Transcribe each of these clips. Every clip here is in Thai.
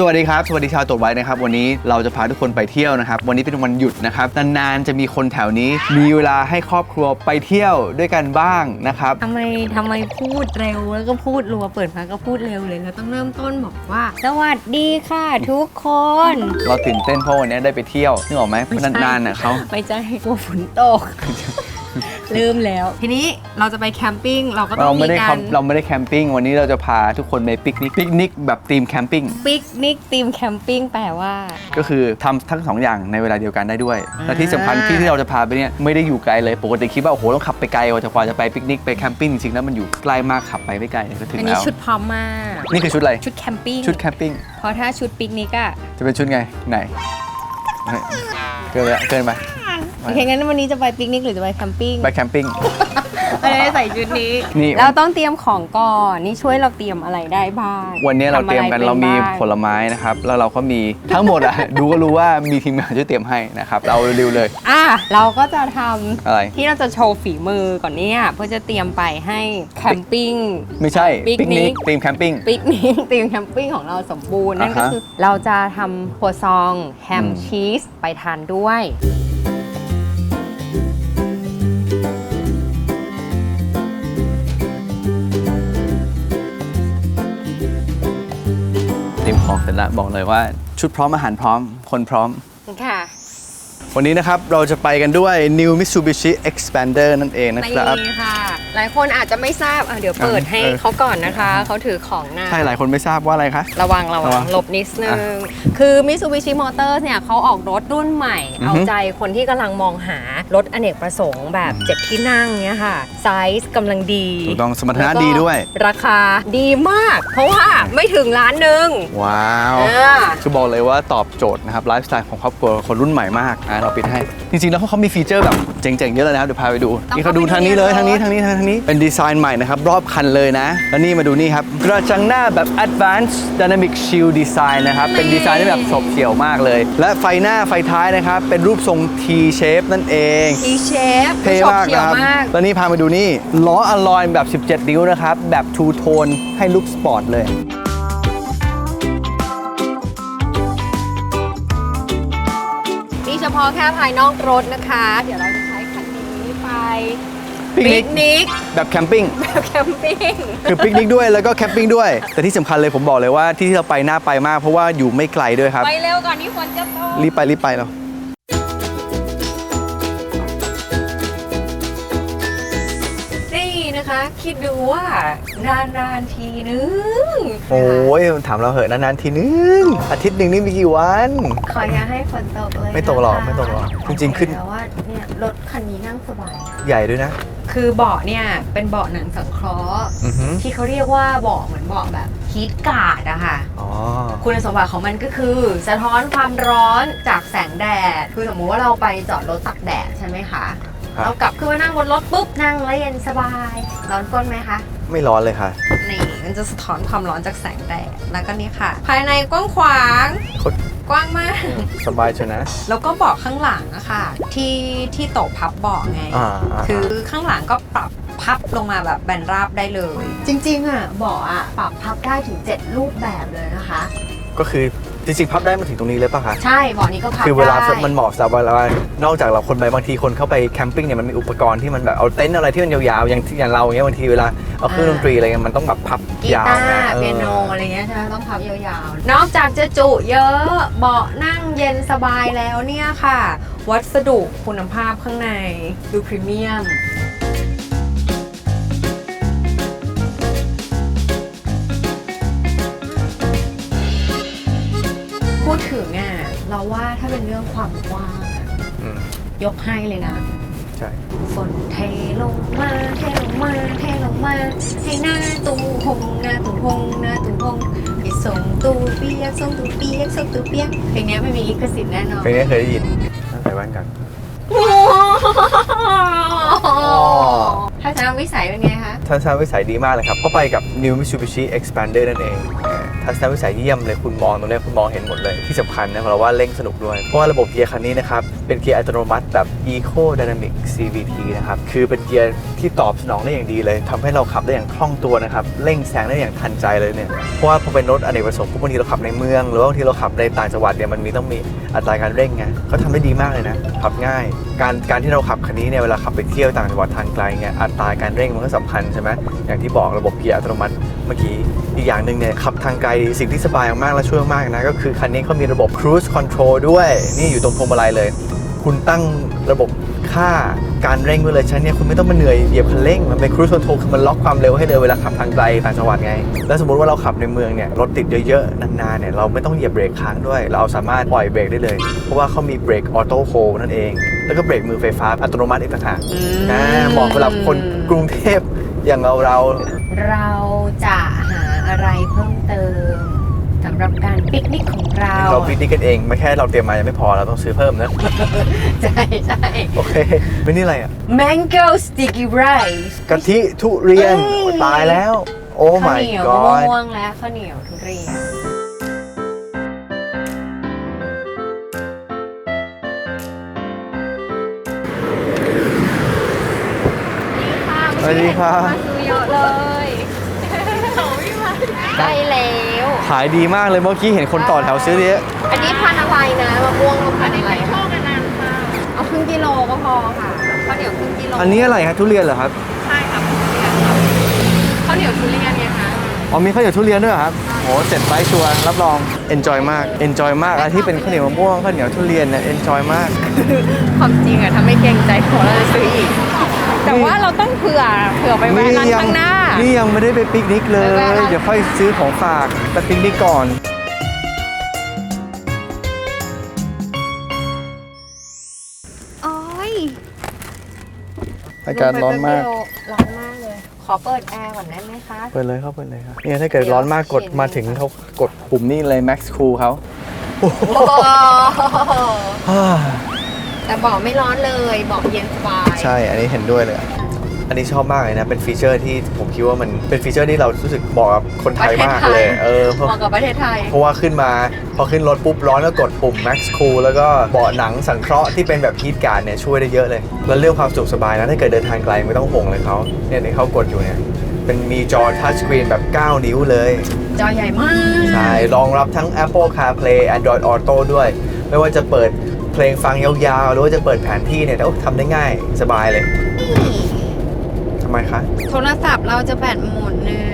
สวัสดีครับ สวัสดีชาวตรวจไว้นะครับ วันนี้เราจะพาทุกคนไปเที่ยวนะครับ วันนี้เป็นวันหยุดนะครับ นานๆ จะมีคนแถวนี้ มีเวลาให้ครอบครัวไปเที่ยวด้วยกันบ้างนะครับ ทำไมทำไมพูดเร็วแล้วก็พูดรัวเปิดมาก็พูดเร็วเลยเราต้องเริ่มต้นบอกว่า สวัสดีค่ะทุกคน เราตื่นเต้นเพราะวันนี้ได้ไปเที่ยวนึกออกไหมไม่ใช่นานๆน่ะเขาไม่ใช่กลัวฝนตก เริ่มแล้ว ทีนี้เราจะไปแคมปิ้งเราก็ต้อเรางไม่มีได้กาครำเราไม่ได้แคมปิ้งวันนี้เราจะพาทุกคนไปปิกนิกปิกนิกแบบธีมแคมปิ้งปิกนิกทีมแคมปิ้งแปลว่า ก็คือทำทั้งสองอย่างในเวลาเดียวกันได้ด้วยอ่าและที่สำคัญที่ที่เราจะพาไปเนี่ยไม่ได้อยู่ไกลเลยปกติคิดว่าโอ้โหต้องขับไปไกลกว่าจะกว่าจะไปปิกนิกไปแคมปิ้งจริงๆแล้วมันอยู่ใกล้มากขับไปไม่ไกลก็ถึงอันนี้แล้วชุดพร้อมมาก นี่คือชุดอะไรชุดแคมปิ้งชุดแคมปิ้งเพราะถ้าชุดปิกนิกอะจะเป็นชุดไงไหนเฮ้ยเกินไปละเกินไป โอเคงั้นวันนี้จะไปปิกนิกหรือจะไปแคมปิ้งไปแคมปิ้งไม่ได้ใส่ชุดนี้นี่เราต้องเตรียมของก่อนนี่ช่วยเราเตรียมอะไรได้บ้างวันนี้เราเตรียมกันทำอะไเรามีบ้งผลไม้นะครับ แล้วเราก็มีทั้งหมดอะดูก็รู้ว่ามีทีมงานช่วยเตรียมให้นะครับ เราเร็วๆเลย อะเราก็จะทำอะไรที่เราจะโชว์ฝีมือก่อนเนี่ยเพื่อจะเตรียมไปให้แคมปิ้งไม่ใช่ปิปิกกนินิกกทีมแคมปิ้งปิกนิกทีมแคมปิ้งของเราสมบูรณ์นั่นก็อ่าฮะคือเราจะทำครัวซองแฮมอืมชีสไปทานด้วย เตรียมของเสร็จแล้วบอกเลยว่า ชุดพร้อมอาหารพร้อม คนพร้อม ค่ะ วันนี้นะครับเราจะไปกันด้วย New Mitsubishi Expander นั่นเองนะครับ นี่ค่ะ หลายคนอาจจะไม่ทราบอะเดี๋ยวเปิดให้เออเขาก่อนนะคะ เขาถือของหน้าใช่หลายคนไม่ทราบว่าอะไรคะ ระวังระระวัวังงหลบนิดนึง คือ Mitsubishi Motors เนี่ยเขาออกรถรุ่นใหม่อือฮึเอาใจคนที่กำลังมองหารถอเนกประสงค์แบบเจ็ดที่นั่งเนี่ยค่ะ ไซส์กำลังดีถูกต้องสมรรถนะแล้วก็ดีด้วย ราคาดีมาก เพราะว่าไม่ถึงล้านหนึ่งว้าวเออคือบอกเลยว่าตอบโจทย์นะครับไลฟ์สไตล์ของครอบครัวคนรุ่นใหม่มากอะเราปิดให้ จริงๆแล้วเขามีฟีเจอร์แบบเจ๋งๆเยอะเลยนะครับเดี๋ยวพาไปดูต้องนี่เขาดูทางนี้เลยทางนี้ทางนี้ทางนี้เป็นดีไซน์ใหม่นะครับรอบคันเลยนะ แล้วนี่มาดูนี่ครับกระจังหน้าแบบ Advanced Dynamic Shield Design นะครับเป็นดีไซน์ที่แบบฉบเฉี่ยวมากเลย และไฟหน้าไฟท้ายนะครับเป็นรูปทรง T shape นั่นเองทีเชฟเท่ชอบมากเฉียวนะครับมากแล้วนี่พามาดูนี่ล้ออลลอยแบบ 17 นิ้วนะครับแบบทูโทนให้ลุคสปอร์ตเลย พาะแค่ภายนอกรถนะคะ เดี๋ยวเราจะใช้คันนี้ไปปิกนิกนิกแบบแคมปิ้ง แบบแคมปิ้ง คือปิกนิกด้วยแล้วก็แคมปิ้งด้วย แต่ที่สำคัญเลยผมบอกเลยว่าที่ที่เราไปน่าไปมากเพราะว่าอยู่ไม่ไกลด้วยครับ ไปเร็วก่อนที่ฝนจะตก รีบไปรีบไปเรานี่ คะคิดดูว่านานๆทีนึงโอ้ยถามเราเหอะนานๆทีนึง อาทิตย์หนึ่งนี่มีกี่วัน ขออย่าให้ฝนตกเลยไม่ตกหรอกนะคะไม่ตกหรอกจริงๆขึ้นแล้วว่าเนี่ยรถคันนี้นั่งสบาย ใหญ่ด้วยนะ คือเบาะเนี่ยเป็นเบาะหนังสังเคราะห์อือหือที่เขาเรียกว่าเบาะเหมือนเบาะแบบฮีทการ์ดอะค่ะ อ๋อ คุณสมบัติของมันก็คือ สะท้อนความร้อนจากแสงแดด คือสมมุติว่าเราไปจอดรถตักแดดใช่ไหมคะครับ เรากลับขึ้นมานั่งบนรถปุ๊บนั่งแล้วเย็นสบายร้อนก้นไหมคะ ไม่ร้อนเลยค่ะ นี่มันจะสะท้อนความร้อนจากแสงแดดแล้วก็นี่ค่ะ ภายในกว้างขวางโคตรกว้างมาก สบายชนะ แล้วก็เบาะข้างหลังอะค่ะ ที่ที่โต๊ะพับเบาะไงอ่าอ่าคือข้างหลังก็ปรับพับลงมาแบบแบนราบได้เลย จริงๆอะเบาะอะปรับพับได้ถึง 7 รูปแบบเลยนะคะ ก็คือ จริงๆพับได้มาถึงตรงนี้เลยป่ะคะใช่เบาะนี้ก็พับคือเวลาได้มันเหมาะสำหรับเวลานอกจากเราคนไปบางทีคนเข้าไปแคมปิ้งเนี่ยมันมีอุปกรณ์ที่มันแบบเอาเต็นท์อะไรที่มันยาวๆอย่างอย่างเราอย่างเงี้ยบางทีเวลาเอาเครื่องดนตรีอะไรเงี้ยมันต้องแบบพับกียาวตาร์นะออเปียโนอะไรเงี้ยใช่ไหมต้องพับยาวๆ นอกจากจะจุเยอะเบาะนั่งเย็นสบายแล้วเนี่ยค่ะ วัสดุคุณภาพข้างในดูพรีเมียม ดถึงอะเราว่าถ้าเป็นเรื่องความกว้างอะอืมยกให้เลยนะ ใช่ฝนเทลงมาเทลงมาเทลงมาให้หน้าตูหงหน้าตูหงหน้าตูหงให้ส่งตูเปียกส่งตูเปียกส่งตูเปียกเพลงนี้ไม่มีลิขสิทธิ์แน่นอน เพลงนี้เคยได้ยินตั้งแต่วันกัน ทัศนวิสัยเป็นไงคะ ทัศนวิสัยดีมากเลยครับ ก็ไปกับ New Mitsubishi Expander นั่นเองเออทัศนวิสัยเยี่ยมเลยคุณมองตรงเนี้ยคุณมองเห็นหมดเลย ที่สำคัญนะเราว่าเร่งสนุกด้วย เพราะว่าระบบเกียร์คันนี้นะครับ เป็นเกียร์อัตโนมัติแบบ Eco Dynamic CVT นะครับ คือเป็นเกียร์ที่ตอบสนองได้อย่างดีเลยทำให้เราขับได้อย่างคล่องตัวนะครับเร่งแซงได้อย่างทันใจเลยเนี่ยเพราะว่าพอเป็นรถอเนกประสงค์บางทีเราขับในเมือง หรือว่าบางทีเราขับในต่างจังหวัดเนี่ยมันมีต้องมีอัตราการเร่งไงเขาทำได้ดีมากเลยนะขับง่าย การการที่เราขับคันนี้เนี่ยเวลาขับไปเที่ยวต่างจังหวัดทางไกลเนี่ยอัตราการเร่งมันก็สำคัญใช่ไหมอย่างที่บอกระบบเกียร์อัตโนมัติเมื่อกี้อีกอย่างหนึ่งเนี่ยขับทางไกลสิ่งที่สบายมากและช่วยมากนะ ก็คือคันนี้เขามีระบบ cruise control ด้วย นี่อยู่ตรงพวงมาลัยเลย คุณตั้งระบบค่าการเร่งไว้เลยฉะนันเนี่ยคุณไม่ต้องมาเหนื่อยเหยียบคันเร่ง มันเป็น cruise control คือมันล็อกความเร็วให้เลยเวลาขับทางไกลต่างจังหวัดไง แล้วสมมติว่าเราขับในเมืองเนี่ยรถติดเยอะๆ นานๆเนี่ยเราไม่ต้องเหยียบเบรกค้างด้วย เราสามารถปล่อยเบรกได้เลย เพราะว่าเขามีเบรกออโต้โฮนั่นเอง แล้วก็เบรกมือไฟฟ้าอัตโนมัติอีกต่างหากอ่าเหมาะสำหรับคนกรุงเทพอย่างเราเรา เราจะหาอะไรเพิ่มเติมสำหรับการปิกนิกของเรา เราพิจิตกันเองไม่แค่เราเตรียมมายังไม่พอเราต้องซื้อเพิ่มนะ ใช่ใช่โอเคไม่นี่อะไรอะ mango sticky rice กะทิทุเรียนเอ้ยโอ้ยตายแล้ว โอ้ข้าว my เหนียว god มะม่วงและข้าวเหนียวทุเรียน วัสดีครับ มาซื้อเยอะเลยได้แล้ว ขายดีมากเลยเมื่อกี้เห็นคนต่อแถวซื้อเยอะอันนี้พันอะไรนะมะม่วงพันอะไรคะเอาครึ่งกิโลก็พอค่ะข้าวเหนียวครึ่งกิโลอันนี้อะไรครับทุเรียนเหรอครับ ใช่ค่ะทุเรียนค่ะข้าวเหนียวทุเรียนไงคะอ๋อมีข้าวเหนียวทุเรียนด้วยเหรอครับโหเจ็ดไบชัวร์รับรอง enjoy มาก enjoy มากอันที่เป็นข้าวเหนียวมะม่วงข้าวเหนียวทุเรียนเนี่ย enjoy มาก ความจริงอะถ้าไม่เกรงใจขอเราจะซื้ออีก แต่ว่าเราต้องเผื่อเผื่อไปแวะร้านข้างหน้า นี่ยังไม่ได้ไปปิกนิกเลยไปแวะร้านเดี๋ยวค่อยซื้อของฝากไปปิกนิกก่อนโอ้ยอากาศร้อนมาก ร้อนมากเลย ขอเปิดแอร์ก่อนได้ไหมคะ เปิดเลยครับ เปิดเลยครับเนี่ยถ้าเกิดร้อนมากกดเดี๋ยวมาถึงเขากดปุ่มนี่เลย max cool เขาโอ้โหฮ่า แต่บอกไม่ร้อนเลยบอกเย็นสบายใช่ อันนี้เห็นด้วยเลย อันนี้ชอบมากเลยนะ เป็นฟีเจอร์ที่ผมคิดว่ามันเป็นฟีเจอร์ที่เรารู้สึกเหมาะกับคนไทยมากเลย เออเพราะเหมาะกับประเทศไทย เพราะว่าขึ้นมา พอขึ้นรถปุ๊บร้อนก็กดปุ่ม Max Cool แล้วก็เบาะหนังสังเคราะห์ที่เป็นแบบฮีทการ์ดเนี่ยช่วยได้เยอะเลย แล้วเรื่องความสะดวกสบายนะถ้าเกิดเดินทางไกลไม่ต้องห่วงเลยเขาเนี่ยที่เขากดอยู่เนี่ยเป็นมีจอทัชสกรีนแบบ 9 นิ้วเลย จอใหญ่มาก ใช่ รองรับทั้ง Apple CarPlay Android Auto ด้วย ไม่ว่าจะเปิด เพลงฟังยาวๆ หรือว่าจะเปิดแผนที่เนี่ยทำได้ง่ายสบายเลยทำไมคะโทรศัพท์เราจะแบตหมดเนี่ย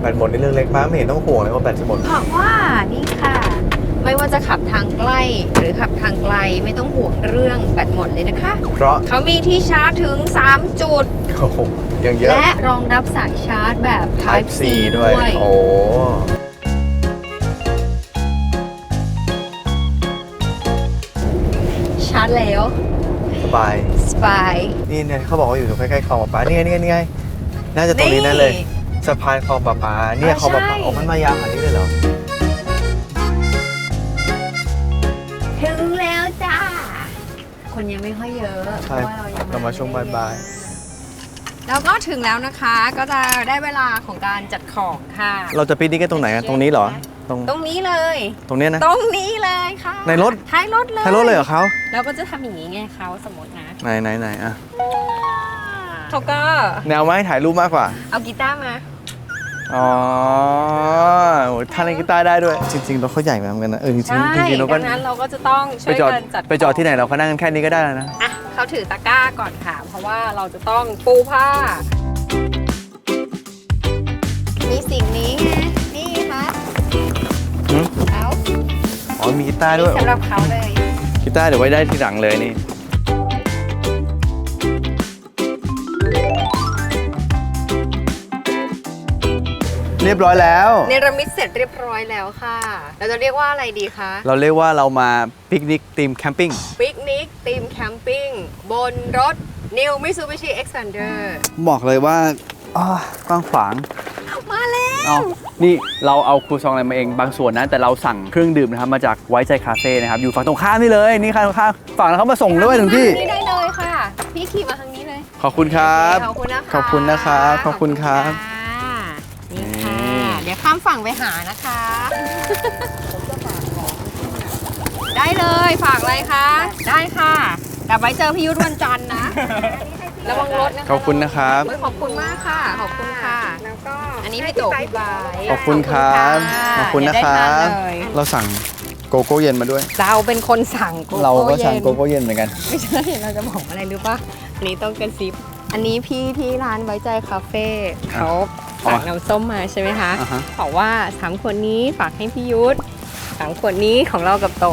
แบตหมดนี่เรื่องเล็กมากไม่เห็นต้องห่วงเลยว่าแบตจะหมดเพราะว่านี่ค่ะ ไม่ว่าจะขับทางใกล้หรือขับทางไกลไม่ต้องห่วงเรื่องแบตหมดเลยนะคะ เพราะเขามีที่ชาร์จถึง 3 จุด โอ้โหยังเยอะ และรองรับสายชาร์จแบบ Type C ด้วย โอ้ ร์จแล้วสบายสบายนี่เนี่ยเขาบอกว่าอยู่ตรงใกล้ๆคลองประปานี่ไงนี่ไงนี่ไงน่าจะตรงนี้นั่นเลยสะพานคลองประปาเนี่ยอ่าคลองประปาใช่โอ้มันมายาวขนาดนี้เลยเหรอถึงแล้วจ้า คนยังไม่ค่อยเยอะใช่เพราะว่าเรายังเรามาช่วงบ่ายแล้วก็ถึงแล้วนะคะก็จะได้เวลาของการจัดของค่ะ ๆเราจะปิกนิกกันตรงไหนอะตรงนี้เหรอ ตรงตรงนี้เลย ตรงเนี้ยนะ ตรงนี้เลยค่ะในรถ ท้ายรถเลยใช่รถเลยเหรอเขาแล้วก็จะทำอย่างนี้ไงเขาสมมตินะไหนไหนไหนอะเขาก็แนวไม้ถ่ายรูปมากกว่า เอากีตาร์มา อ๋อโอ้ยท่านเล่นกีตาร์ได้ด้วย จริงๆรถเขาใหญ่เหมือนกันนะ เออจริงใช่ๆจริงๆเราก็ดังนั้นเราก็จะต้องช่ไปวยจอดกันจัดไปจอดที่ไหนเราก็นั่งกันแค่นี้ก็ได้แล้วนะ อะเขาถือตะกร้าก่อนค่ะ เพราะว่าเราจะต้องปูผ้า มีสิ่งนี้ไง อ๋อมีกีตาร์ด้วยสำหรับเขาเลย กีตาร์เดี๋ยวไว้ได้ทีหลังเลยนี่ เรียบร้อยแล้ว เนรมิตเสร็จเรียบร้อยแล้วค่ะ เราจะเรียกว่าอะไรดีคะ เราเรียกว่าเรามาปิกนิกทีมแคมปิ้งปิกนิกทีมแคมปิ้งบนรถ New Mitsubishi Xpander บอกเลยว่า อ้ากว้างขวาง มาแล้วเอานี่เราเอาครูซองอะไรมาเองบางส่วนนะแต่เราสั่งเครื่องดื่มนะครับมาจากไว้ใจคาเฟ่นะครับอยู่ฝั่งตรงข้ามนี่เลยนี่ค่ะตรงข้ามฝั่งแล้วเขามาส่งด้วยถึงที่ นี่ได้เลยค่ะ พี่ขี่มาทางนี้เลยขอบคุณครับ ขอบคุณนะคะขอบคุณนะครับขอบคุณครับค่ะนี่ค่ะนี่เดี๋ยวข้ามฝั่งไปหานะคะ ได้เลยฝากอะไรคะ ได้ค่ะ แต่ไว้เจอพี่ยุทธวันจันทร์นะ ระวังรถนะคะขอบคุณนะครับ โอ้ยขอบคุณมากค่ะ ขอบคุณค่ะ แล้วก็อันนี้พี่โตพี่บายขอบคุณครับขอบคุณนะครัเดี๋ยวได้บ ทานเลย เราสั่งโกโก้เย็นมาด้วย เราเป็นคนสั่งโกเราโก้ก็เย็สั่งนโกโก้เย็นเหมือนกัน ไม่ใช่เราจะบอกอะไรรู้ป่ะอันนี้ต้องกระซิบ อันนี้พี่ที่ร้านไว้ใจคาเฟ่เขาสั่งน้ำส้มมาใช่ไหมคะอ่าฮะ บอกว่าสามขวดนี้ฝากให้พี่ยุทธสามขวดนี้ของเรากับโต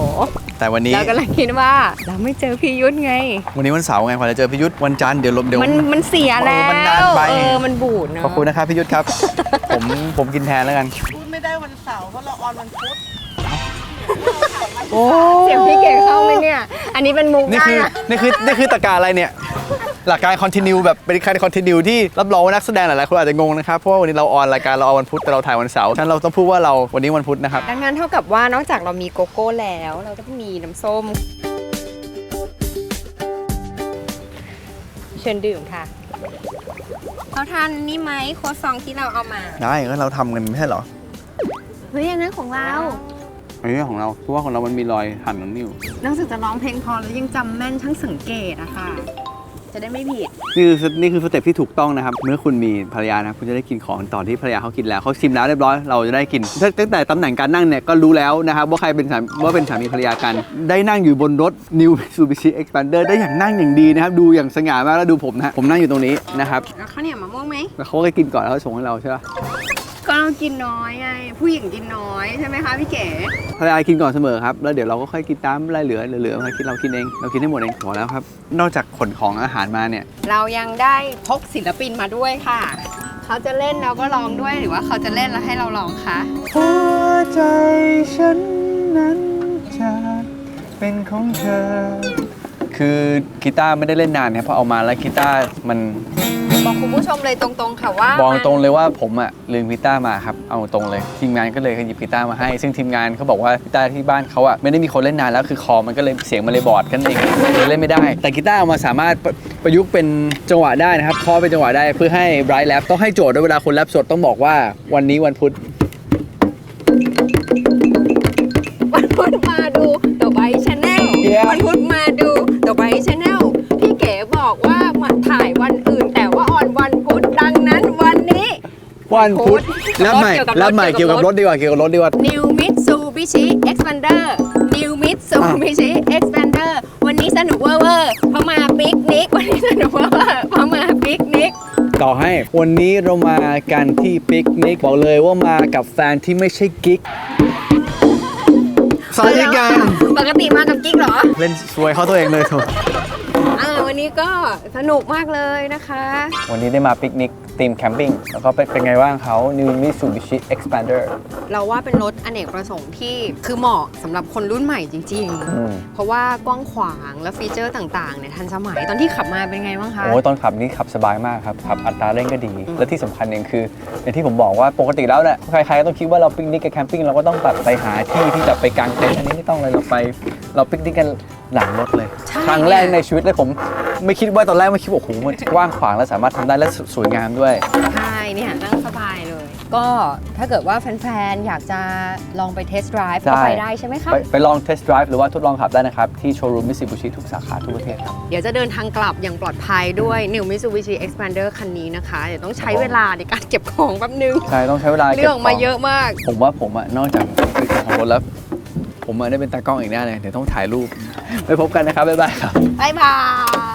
แต่วันนี้เรากำลังคิดว่าเราไม่เจอพี่ยุทธไง วันนี้วันเสาร์ไงพอจะเจอพิยุทธวันจันทร์เดี๋ยวลบเดี๋ยวมันมันเสียแล้วมันนานไปเออมันบูดเนอะขอบคุณนะครับพิยุทธครับ ผมผมกินแทนแล้วกันพูดไม่ได้วันเสาร์เพราะเราออนวันพุธโอ้เสียงพี่เก๋เข้าไหมเนี่ย อันนี้เป็นมุกนี่ได้คือนะนี่คือนี่คือตะการอะไรเนี่ย หลักการคอนติเนียแบบเป็นการคอนติเนียที่รับรองว่านักแสดงหลายๆคนอาจจะงงนะครับเพราะว่าวันนี้เราออนรายการเราเอาวันพุธแต่เราถ่ายวันเสาร์ฉะนั้นเราต้องพูดว่าเราวันนี้วันพุธนะครับดังนั้นเท่ากับว่านอกจากเรามีโกโก้แล้ว เราก็มีน้ำส้ม เชิญดื่มค่ะเขาทานนี่ไหมโครัวซองที่เราเอามาได้ก็เราทำกันไม่ใช่เหรอเฮ้ยอันนั้นของเราอันนี้ของเราเพราะว่าของเรามันมีรอยหั่นนั้นอยู่นอกจากจะร้องเพลงพอแล้วยังจำแม่นทั้งสังเกตอะค่ะ จะได้ไม่ผิด นี่คือนี่คือสเต็ปที่ถูกต้องนะครับ เมื่อคุณมีภรรยานะครับคุณจะได้กินของตอนที่ภรรยาเขากินแล้วเขาชิมแล้วเรียบร้อยเราจะได้กินถ้าตั้งแต่ตำแหน่งการนั่งเนี่ยก็รู้แล้วนะครับว่าใครเป็นสามีว่าเป็นสามีภรรยากัน ได้นั่งอยู่บนรถ New Mitsubishi Expander ได้อย่างนั่งอย่างดีนะครับดูอย่างสง่ามากแล้วดูผมนะฮะผมนั่งอยู่ตรงนี้นะครับแล้วข้าวเหนียวมะม่วงไหมแล้วเขาก็กินก่อนแล้วเขาส่งให้เราใช่ปะ ก็เรากินน้อยไงผู้หญิงกินน้อยใช่ไหมคะพี่เก๋ภรรยากินก่อนเสมอครับ แล้วเดี๋ยวเราก็ค่อยกินตามอะไรเหลือเหลือๆมาคิดเรากินเอง เรากินได้หมดเองพอแล้วครับ นอกจากขนของอาหารมาเนี่ย เรายังได้พกศิลปินมาด้วยค่ะ เขาจะเล่นเราก็ร้องด้วยหรือว่าเขาจะเล่นแล้วให้เราร้องคะหัวใจฉันนั้นจะเป็นของเธอ คือกีตาร์ไม่ได้เล่นนานเนี่ยเพราะเอามาแล้วกีตาร์มัน บอกคุณผู้ชมเลยตรงๆค่ะว่าบอกมันตรงเลยว่าผมอะลืมกีตาร์มาครับเอาตรงเลยทีมงานก็เลยหยิบกีตาร์มาให้ ซึ่งทีมงานเขาบอกว่ากีตาร์ที่บ้านเขาอะไม่ได้มีคนเล่นนานแล้วคือคอมันก็เลยเสียงมันเลยบอดกันเองเลยเล่นไม่ได้ แต่กีตาร์เอามาสามารถประประยุกต์เป็นจังหวะได้นะครับคอเป็นจังหวะได้เพื่อให้ไบรท์แรปต้องให้โจทย์ด้วยเวลาคนแรปสดต้องบอกว่าวันนี้วันพุธวันพุธมาดูตัวใบชาแนล Yeah วันพุธมาดูตัวใบชาแนล วันพุธรถแล้วใหม่เกี่ยวกับรถแล้วใหม่เกี่เกี่ยยววกักับบรรถถดีกว่าเกี่ยวกับรถดีกว่า New Mitsubishi Expander New Mitsubishi Expander วันนี้สนุกเวอร์เวอร์เพราะมาปิกนิก วันนี้สนุกเวอร์เวอร์เพราะมาปิกนิกต่อให้วันนี้เรามากันที่ปิกนิกบอกเลยว่ามากับแฟนที่ไม่ใช่กิ๊กสวัสดีกันปกติมากับกิ๊กเหรอ เล่นสวยเขาตัวเองเลยโถอ่า วันนี้ก็สนุกมากเลยนะคะ วันนี้ได้มาปิกนิกทีมแคมปิ้งแล้วก็เป็นเป็นไงบ้างเขา New Mitsubishi Expander เราว่าเป็นรถอเนกประสงค์ที่คือเหมาะสำหรับคนรุ่นใหม่จริง อืม ๆ เพราะว่ากว้างขวางและฟีเจอร์ต่างๆเนี่ยทันสมัยตอนที่ขับมาเป็นไงบ้างคะ โอ้ยตอนขับนี่ขับสบายมากครับ ขับอัตราเร่งก็ดี และที่สำคัญเองคืออย่างที่ผมบอกว่าปกติแล้วเนี่ยใครๆก็ต้องคิดว่าเราปิกนิกกับแคมปิ้งเราก็ต้องแบบไปหาที่ที่แบบไปกางเต็นท์อันนี้ไม่ต้องเลยเราไป เราปิกนิกกัน หลังรถเลย ใช่ ครั้งแรกในชีวิตเลยผม ไม่คิดว่าตอนแรกไม่คิดว่าโอ้โหมันกว้างขวางและสามารถทำได้และสวยงามด้วย ใช่เนี่ยนั่งสบายเลย ก็ถ้าเกิดว่าแฟนๆ อยากจะลองไปเทสต์ไดรฟ์ก็ได้ไปได้ใช่ไหมคะไปไปลองเทสต์ drive หรือว่าทดลองขับได้นะครับ ที่โชว์รูมมิ t ซิบุชิทุกสาขาทั่วประเทศครับ เดี๋ยวจะเดินทางกลับอย่างปลอดภัยด้วย New Mitsubishi Expander คันนี้นะคะ เดี๋ยวต้องใช้เวลาในการเก็บของแป๊บนึง ใช่ต้องใช้เวลาเรื่องออกมาเยอะมาก ผมว่าผมอะนอกจากเป็นเจ้าของรถแล้ว ผมมาได้เป็นตากล้องอีกแน่เลยเดี๋ยวต้องถ่ายรูปไปพบกันนะครับบ๊ายบายครับ บ๊ายบาย